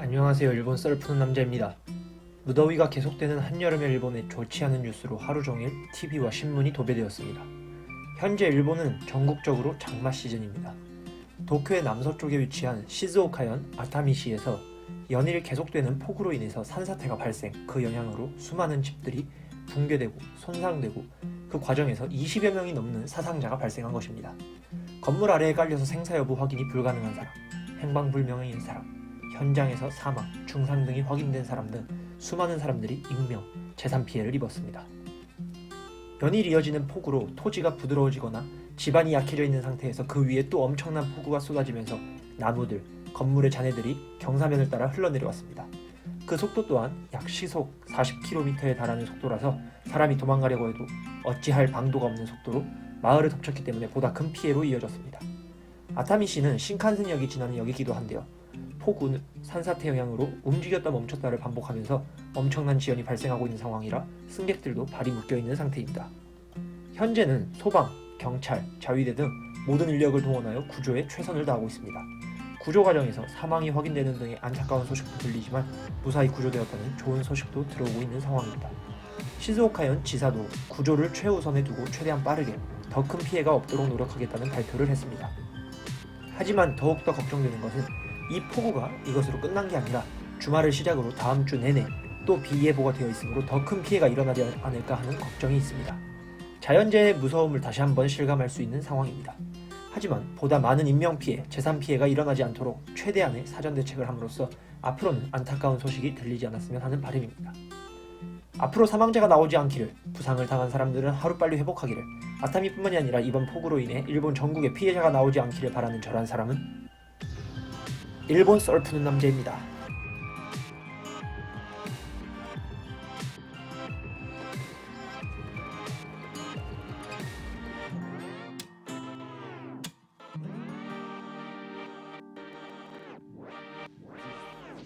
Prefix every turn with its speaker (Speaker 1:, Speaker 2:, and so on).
Speaker 1: 안녕하세요. 일본 썰 푸는 남자입니다. 무더위가 계속되는 한여름의 일본에 좋지 않은 뉴스로 하루 종일 TV와 신문이 도배되었습니다. 현재 일본은 전국적으로 장마 시즌입니다. 도쿄의 남서쪽에 위치한 시즈오카현 아타미시에서 연일 계속되는 폭우로 인해서 산사태가 발생, 그 영향으로 수많은 집들이 붕괴되고 손상되고 그 과정에서 20여 명이 넘는 사상자가 발생한 것입니다. 건물 아래에 깔려서 생사 여부 확인이 불가능한 사람, 행방불명인 사람, 현장에서 사망, 중상 등이 확인된 사람 등 수많은 사람들이 인명, 재산 피해를 입었습니다. 연일 이어지는 폭우로 토지가 부드러워지거나 집안이 약해져 있는 상태에서 그 위에 또 엄청난 폭우가 쏟아지면서 나무들, 건물의 잔해들이 경사면을 따라 흘러내려왔습니다. 그 속도 또한 약 시속 40km에 달하는 속도라서 사람이 도망가려고 해도 어찌할 방도가 없는 속도로 마을을 덮쳤기 때문에 보다 큰 피해로 이어졌습니다. 아타미시는 신칸센역이 지나는 역이기도 한데요. 폭우는 산사태 영향으로 움직였다 멈췄다를 반복하면서 엄청난 지연이 발생하고 있는 상황이라 승객들도 발이 묶여 있는 상태입니다. 현재는 소방, 경찰, 자위대 등 모든 인력을 동원하여 구조에 최선을 다하고 있습니다. 구조 과정에서 사망이 확인되는 등의 안타까운 소식도 들리지만 무사히 구조되었다는 좋은 소식도 들어오고 있는 상황입니다. 시즈오카현 지사도 구조를 최우선에 두고 최대한 빠르게 더 큰 피해가 없도록 노력하겠다는 발표를 했습니다. 하지만 더욱더 걱정되는 것은 이 폭우가 이것으로 끝난 게 아니라 주말을 시작으로 다음 주 내내 또 비 예보가 되어 있으므로 더 큰 피해가 일어나지 않을까 하는 걱정이 있습니다. 자연재해의 무서움을 다시 한번 실감할 수 있는 상황입니다. 하지만 보다 많은 인명 피해, 재산 피해가 일어나지 않도록 최대한의 사전 대책을 함으로써 앞으로는 안타까운 소식이 들리지 않았으면 하는 바람입니다. 앞으로 사망자가 나오지 않기를, 부상을 당한 사람들은 하루빨리 회복하기를, 아타미뿐만이 아니라 이번 폭우로 인해 일본 전국에 피해자가 나오지 않기를 바라는 저란 사람은 일본 썰 푸는 남자입니다.